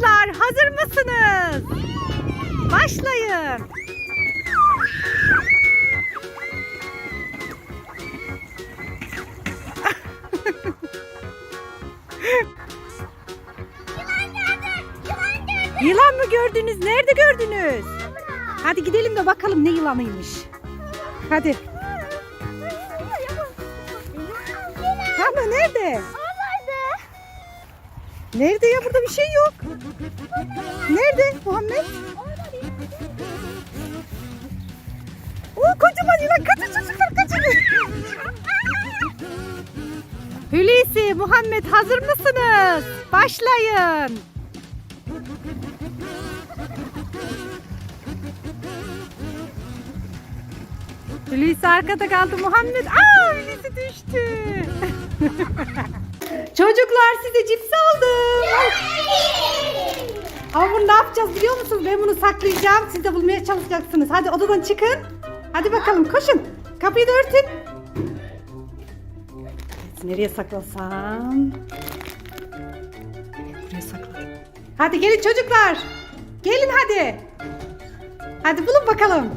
kızlar hazır mısınız? Başlayın. Yılan mı gördünüz? Nerede gördünüz? Hadi gidelim de bakalım ne yılanıymış. Hadi. Ama nerede? Nerede ya? Burada bir şey yok. Nerede Muhammed? Oo kocaman yılan. Kaçın çocuklar kaçın. Hulusi, Muhammed hazır mısınız? Başlayın. Hulusi arkada kaldı Muhammed. Aa Hulusi düştü. Çocuklar size cips aldım. Ama bunu ne yapacağız biliyor musunuz? Ben bunu saklayacağım. Siz de bulmaya çalışacaksınız. Hadi odadan çıkın. Hadi bakalım koşun. Kapıyı da örtün. Evet, nereye saklasam? Evet, buraya sakladım. Hadi gelin çocuklar. Gelin hadi. Hadi bulun bakalım.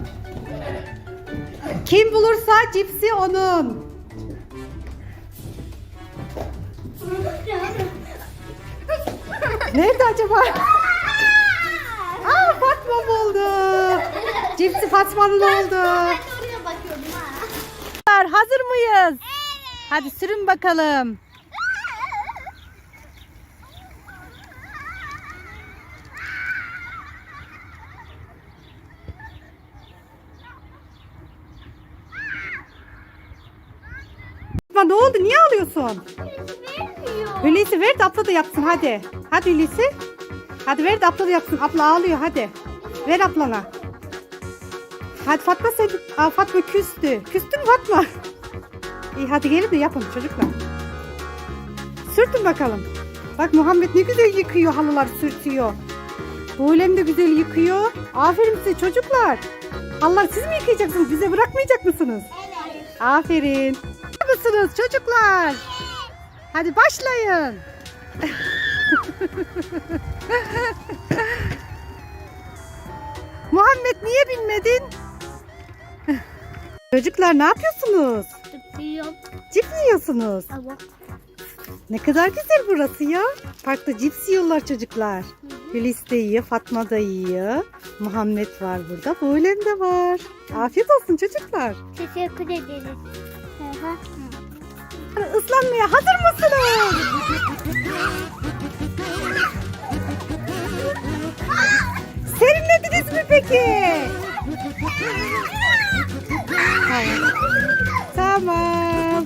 Kim bulursa cipsi onun. Nerede acaba? Aa Fatma buldu. Cipsi Fatma'nın oldu. Hazır mıyız? Hadi sürün bakalım. Fatma ne oldu? Niye ağlıyorsun? Hulusi ver de abla da yapsın hadi. Hadi Hulusi. Hadi ver de abla da yapsın. Abla ağlıyor hadi. Ver ablana. Hadi Fatma sen. Aa, Fatma küstü. Küstün mü Fatma? İyi hadi gelin de yapın çocuklar. Sürtün bakalım. Bak Muhammed ne güzel yıkıyor halılar sürtüyor. Buğulem de güzel yıkıyor. Aferin size çocuklar. Halılar siz mi yıkayacaksınız? Bize bırakmayacak mısınız? Evet. Aferin. Mısınız çocuklar? Hadi başlayın. Muhammed niye binmedin? Çocuklar ne yapıyorsunuz? Tutuyorum. Cips mi yiyorsunuz? Ama. Ne kadar güzel burası ya. Parkta cips yiyorlar çocuklar. Hülis de yiyor, Fatma da yiyor. Muhammed var burada, Buğlem de var. Afiyet olsun çocuklar. Teşekkür ederiz. Hı hı. Islanmaya hazır mısınız? Serinlediniz mi peki? Tamam. Tamam.